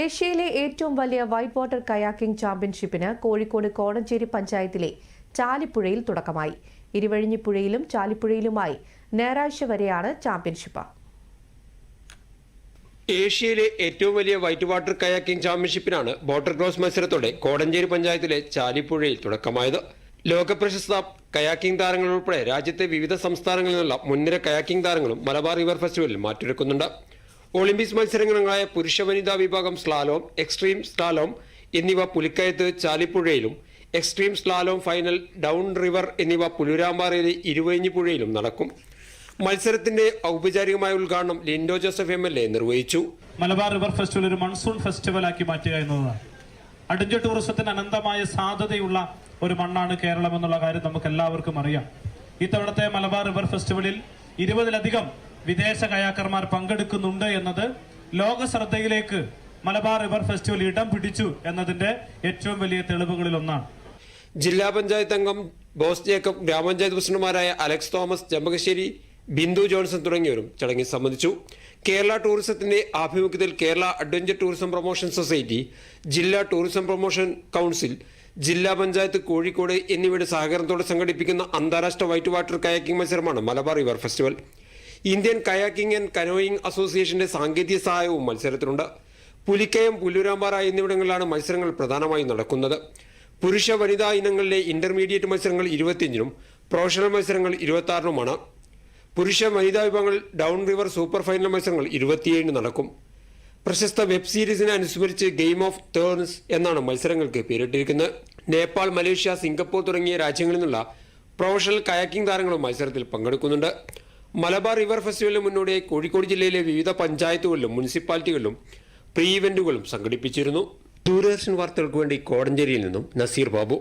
ഏഷ്യയിലെ ഏറ്റവും വലിയ വൈറ്റ് വാട്ടർ കയാക്കിംഗ് ചാമ്പ്യൻഷിപ്പിന് കോഴിക്കോട് കോടഞ്ചേരി പഞ്ചായത്തിലെ ചാലിപ്പുഴയിൽ തുടക്കമായി. ഇരുവഴിഞ്ഞിപ്പുഴയിലും ചാലിപ്പുഴയിലുമായി ഞായറാഴ്ച വരെയാണ് ചാമ്പ്യൻഷിപ്പ്. ഏഷ്യയിലെ ഏറ്റവും വലിയ വൈറ്റ് വാട്ടർ കയാക്കിംഗ് ചാമ്പ്യൻഷിപ്പിനാണ് ബോട്ടർ ക്രോസ് മത്സരത്തോടെ കോടഞ്ചേരി പഞ്ചായത്തിലെ ചാലിപ്പുഴയിൽ തുടക്കമായത്. ലോകപ്രശസ്ത കയാക്കിംഗ് താരങ്ങൾ ഉൾപ്പെടെ രാജ്യത്തെ വിവിധ സംസ്ഥാനങ്ങളിൽ നിന്നുള്ള മുൻനിര കയാക്കിംഗ് താരങ്ങളും മലബാർ റിവർ ഫെസ്റ്റിവലിൽ മാറ്റുരക്കുന്നുണ്ട്. ഒളിമ്പിക്സ് മത്സരങ്ങളായ പുരുഷ വനിതാ വിഭാഗം സ്ലാലോം എക്സ്ട്രീം സ്ലാലോം എന്നിവ പുലിക്കയത്ത് ചാലിപ്പുഴയിലും extreme slalom final down river എന്നിവ പുലുരാമ്പാറയിലെ ഇരുവഴിഞ്ഞിപ്പുഴയിലും നടക്കും. മത്സരത്തിന്റെ ഔപചാരികമായ ഉദ്ഘാടനം Lindo Joseph M L A നിർവഹിച്ചു. മലബാർ റിവർ ഫെസ്റ്റിവൽ ഒരു മൺസൂൺ ഫെസ്റ്റിവൽ ആക്കി മാറ്റുക എന്നതാണ്. അടിഞ്ഞ ടൂറിസത്തിന് അനന്തമായ സാധ്യതയുള്ള ഒരു മണ്ണാണ് കേരളം എന്നുള്ള കാര്യം നമുക്ക് എല്ലാവർക്കും അറിയാം. ഇത്തവണത്തെ മലബാർ റിവർ ഫെസ്റ്റിവലിൽ ഇരുപതിലധികം വിദേശ കയാക്കർമാർ പങ്കെടുക്കുന്നുണ്ട് എന്നത് ലോക ശ്രദ്ധയിലേക്ക് മലബാർ റിവർ ഫെസ്റ്റിവൽ ഇടം പിടിച്ചു എന്നതിന്റെ ഏറ്റവും വലിയ തെളിവുകളിൽ ഒന്നാണ് ജില്ലാ പഞ്ചായത്ത് അംഗം ബോസ് ജേക്കബ് ഗ്രാമപഞ്ചായത്ത് പ്രസിഡന്റുമാരായ അലക്സ് തോമസ് ചെമ്പകശ്ശേരി ബിന്ദു ജോൺസൺ തുടങ്ങിയവരും ചടങ്ങിൽ സംബന്ധിച്ചു. കേരള ടൂറിസത്തിന്റെ ആഭിമുഖ്യത്തിൽ Kerala adventure tourism promotion society ജില്ലാ ടൂറിസം പ്രൊമോഷൻ കൗൺസിൽ ജില്ലാ പഞ്ചായത്ത് കോഴിക്കോട് എന്നിവയുടെ സഹകരണത്തോടെ സംഘടിപ്പിക്കുന്ന അന്താരാഷ്ട്ര വൈറ്റ് വാട്ടർ കയാക്കിംഗ് മത്സരമാണ് Malabar river festival. Indian kayaking and canoeing അസോസിയേഷന്റെ സാങ്കേതിക സഹായവും മത്സരത്തിനുണ്ട് പുലിക്കയം പുല്ലൂരാമ്പാറ എന്നിവിടങ്ങളിലാണ് മത്സരങ്ങൾ പ്രധാനമായും നടക്കുന്നത് പുരുഷ വനിതാ ഇനങ്ങളിലെ ഇന്റർമീഡിയറ്റ് മത്സരങ്ങൾ ഇരുപത്തിയഞ്ചിനും പ്രൊഫഷണൽ മത്സരങ്ങൾ ഇരുപത്തി ആറിനുമാണ് പുരുഷ വനിതാ വിഭാഗങ്ങൾ ഡൗൺ റിവർ സൂപ്പർ ഫൈനൽ മത്സരങ്ങൾ ഇരുപത്തിയേഴിന് നടക്കും പ്രശസ്ത വെബ് സീരീസിനെ അനുസ്മരിച്ച് ഗെയിം ഓഫ് ടേൺസ് എന്നാണ് മത്സരങ്ങൾക്ക് പേരിട്ടിരിക്കുന്നത്. നേപ്പാൾ മലേഷ്യ സിംഗപ്പൂർ തുടങ്ങിയ രാജ്യങ്ങളിൽ നിന്നുള്ള പ്രൊഫഷണൽ കയാക്കിംഗ് താരങ്ങളും മത്സരത്തിൽ പങ്കെടുക്കുന്നുണ്ട്. മലബാർ റിവർ ഫെസ്റ്റിവലിന് മുന്നോടിയായി കോഴിക്കോട് ജില്ലയിലെ വിവിധ പഞ്ചായത്തുകളിലും മുനിസിപ്പാലിറ്റികളിലും പ്രീ ഇവന്റുകളും സംഘടിപ്പിച്ചിരുന്നു. ദൂരദർശൻ വാർത്തകൾക്ക് വേണ്ടി കോടഞ്ചേരിയിൽ നിന്നും നസീർ ബാബു.